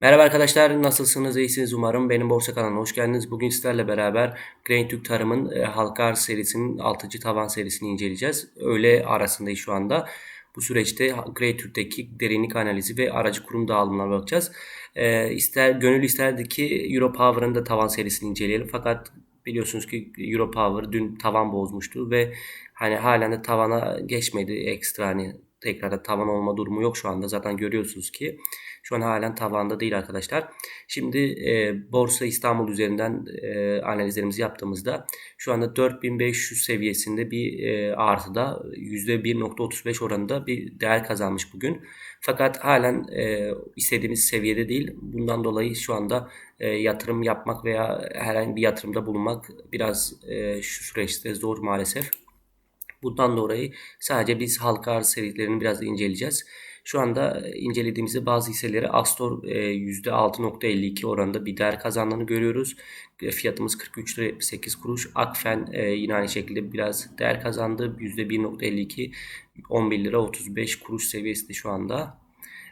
Merhaba arkadaşlar, nasılsınız? İyisiniz umarım. Benim Borsa kanalına hoş geldiniz. Bugün sizlerle beraber Grain Türk Tarım'ın e, halka arz serisinin 6. tavan serisini inceleyeceğiz. Öğle arasındayız şu anda. Bu süreçte Grain Türk'teki derinlik analizi ve aracı kurum dağılımına bakacağız. E, ister, gönül isterdi ki Euro Power'ın da tavan serisini inceleyelim. Fakat biliyorsunuz ki Euro Power dün tavan bozmuştu ve hani halen de tavana geçmedi ekstra hani tekrarda tavan olma durumu yok şu anda. Zaten görüyorsunuz ki şu an halen tavanda değil arkadaşlar. Şimdi e, Borsa İstanbul üzerinden e, analizlerimizi yaptığımızda şu anda 4500 seviyesinde bir e, artıda %1.35 oranında bir değer kazanmış bugün. Fakat halen e, istediğimiz seviyede değil. Bundan dolayı şu anda e, yatırım yapmak veya herhangi bir yatırımda bulunmak biraz e, şu süreçte zor maalesef. Bundan dolayı sadece biz halka arz serilerini biraz inceleyeceğiz. Şu anda incelediğimizde bazı hisseleri Astor %6.52 oranında bir değer kazandığını görüyoruz. Fiyatımız 43 lira 78 kuruş. Akfen e, yine aynı şekilde biraz değer kazandı. %1.52 11 lira 35 kuruş seviyesinde şu anda.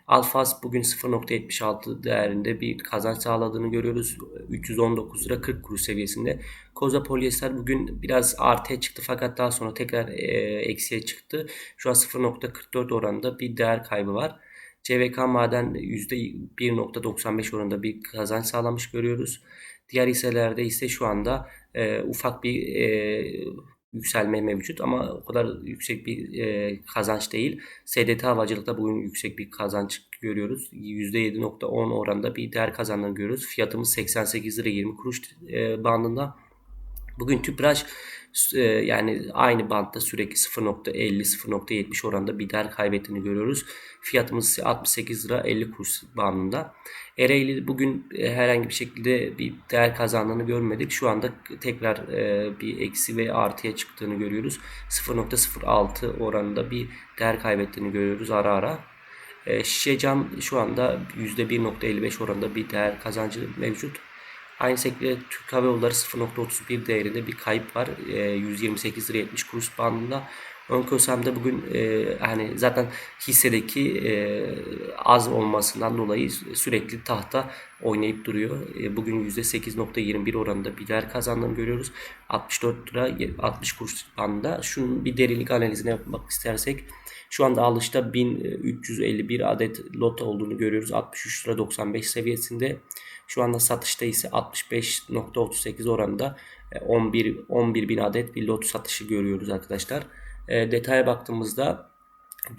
Alfas bugün 0.76 değerinde bir kazanç sağladığını görüyoruz. 319 lira 40 kuruş seviyesinde. Koza polyester bugün biraz artıya çıktı fakat daha sonra tekrar e, eksiye çıktı. Şu an 0.44 oranında bir değer kaybı var. CVK maden %1.95 oranında bir kazanç sağlamış görüyoruz. Diğer hisselerde ise şu anda e, ufak bir e, yükselme mevcut ama o kadar yüksek bir e, kazanç değil. SDT havacılıkta bugün yüksek bir kazanç görüyoruz. %7.10 oranında bir değer kazandığını görüyoruz. Fiyatımız 88 lira 20 kuruş e, bandında. Bugün Tüpraş e, yani aynı bantta sürekli 0.50-0.70 oranında bir değer kaybettiğini görüyoruz. Fiyatımız 68 lira 50 kuruş bandında. Ereğli bugün e, herhangi bir şekilde bir değer kazandığını görmedik. Şu anda tekrar e, bir eksi ve artıya çıktığını görüyoruz. 0.06 oranında bir değer kaybettiğini görüyoruz ara ara. Şişe cam şu anda %1.55 oranında bir değer kazancı mevcut. Aynı şekilde Türk Hava Yolları 0.31 değerinde bir kayıp var. E, 128 lira 70 kuruş bandında. Ön kösemde bugün e, hani zaten hissedeki e, az olmasından dolayı sürekli tahta oynayıp duruyor. E, bugün %8.21 oranında bir değer kazandığını görüyoruz. 64 lira 60 kuruş bandında. Şunun bir derinlik analizine yapmak istersek şu anda alışta 1351 adet lot olduğunu görüyoruz. 63 lira 95 seviyesinde. Şu anda satışta ise 65.38 oranında 11 e, 11 bin adet bir lot satışı görüyoruz arkadaşlar. E, detaya baktığımızda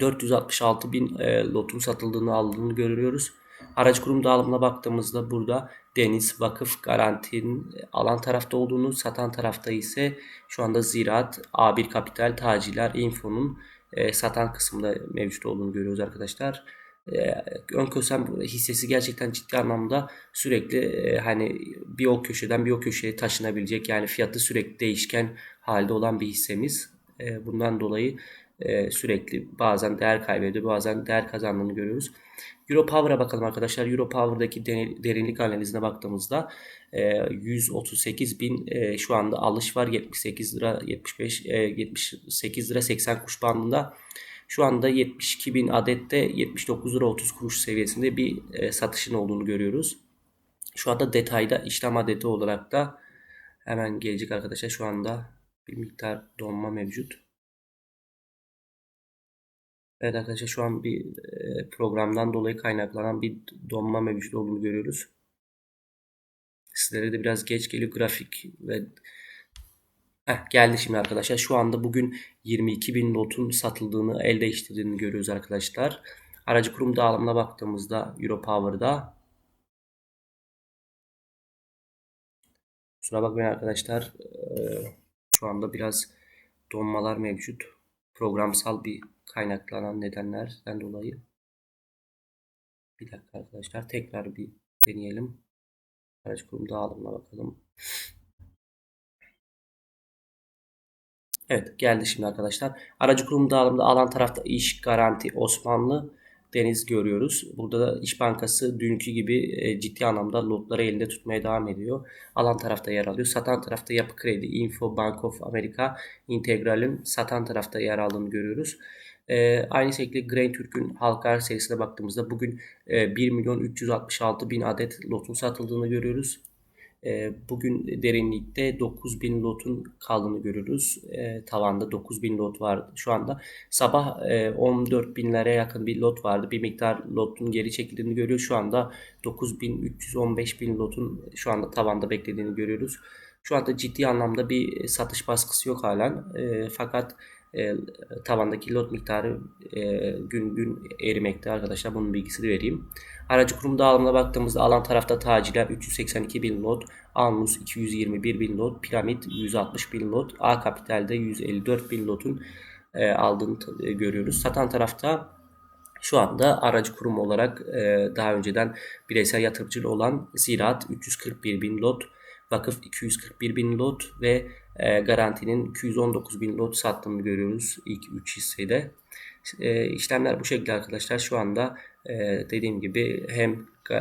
466 bin e, lotun satıldığını aldığını görüyoruz. Araç kurum dağılımına baktığımızda burada deniz, vakıf, garantinin alan tarafta olduğunu, satan tarafta ise şu anda ziraat, A1 Kapital, Taciler, Info'nun e, satan kısımda mevcut olduğunu görüyoruz arkadaşlar. E, ön kösem hissesi gerçekten ciddi anlamda sürekli e, hani bir o köşeden bir o köşeye taşınabilecek yani fiyatı sürekli değişken halde olan bir hissemiz. E, bundan dolayı e, sürekli bazen değer kaybediyor bazen değer kazandığını görüyoruz. Euro Power'a bakalım arkadaşlar. Euro Power'daki derinlik analizine baktığımızda 138 e, bin e, şu anda alış var. 78 lira 75 78 lira 80 kuruş bandında. Şu anda 72 bin adette 79 lira 30 kuruş seviyesinde bir satışın olduğunu görüyoruz. Şu anda detayda işlem adeti olarak da hemen gelecek arkadaşlar. Şu anda bir miktar donma mevcut. Evet arkadaşlar şu an bir programdan dolayı kaynaklanan bir donma mevcut olduğunu görüyoruz. Sizlere de biraz geç geliyor grafik ve Heh, geldi şimdi arkadaşlar. Şu anda bugün 22 bin notun satıldığını, el değiştirdiğini görüyoruz arkadaşlar. Aracı kurum dağılımına baktığımızda Europower'da Kusura bakmayın arkadaşlar. Şu anda biraz donmalar mevcut. Programsal bir kaynaklanan nedenlerden dolayı. Bir dakika arkadaşlar tekrar bir deneyelim. Araç kurum dağılımına bakalım. Evet geldi şimdi arkadaşlar. Aracı kurum dağılımında alan tarafta iş garanti Osmanlı Deniz görüyoruz. Burada da İş Bankası dünkü gibi e, ciddi anlamda lotları elinde tutmaya devam ediyor. Alan tarafta yer alıyor. Satan tarafta Yapı Kredi, Info, Bank of America, Integral'in satan tarafta yer aldığını görüyoruz. E, aynı şekilde Grain Türk'ün halka serisine baktığımızda bugün e, 1 milyon 366 bin adet lotun satıldığını görüyoruz. E, bugün derinlikte 9000 lotun kaldığını görüyoruz. E, tavanda 9000 lot var şu anda. Sabah e, 14 binlere yakın bir lot vardı. Bir miktar lotun geri çekildiğini görüyoruz. Şu anda 9315 bin lotun şu anda tavanda beklediğini görüyoruz. Şu anda ciddi anlamda bir satış baskısı yok halen. E, fakat e, tavandaki lot miktarı e, gün gün erimekte arkadaşlar. Bunun bilgisini vereyim. Aracı kurum dağılımına baktığımızda alan tarafta taciler 382 bin lot, Almus 221 bin lot, Piramit 160 bin lot, A Kapital'de 154 bin lotun e, aldığını e, görüyoruz. Satan tarafta şu anda aracı kurum olarak e, daha önceden bireysel yatırımcı olan Ziraat 341 bin lot, Vakıf 241 bin lot ve e, Garanti'nin 219 bin lot sattığını görüyoruz ilk 3 hissede. E, işlemler bu şekilde arkadaşlar. Şu anda e, dediğim gibi hem e,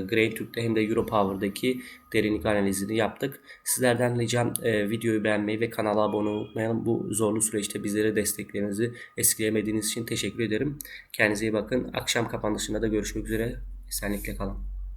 Grey Türk'te hem de Europower'daki derinlik analizini yaptık. Sizlerden ricam e, videoyu beğenmeyi ve kanala abone olmayı bu zorlu süreçte bizlere desteklerinizi esirgemediğiniz için teşekkür ederim. Kendinize iyi bakın. Akşam kapanışında da görüşmek üzere. Esenlikle kalın.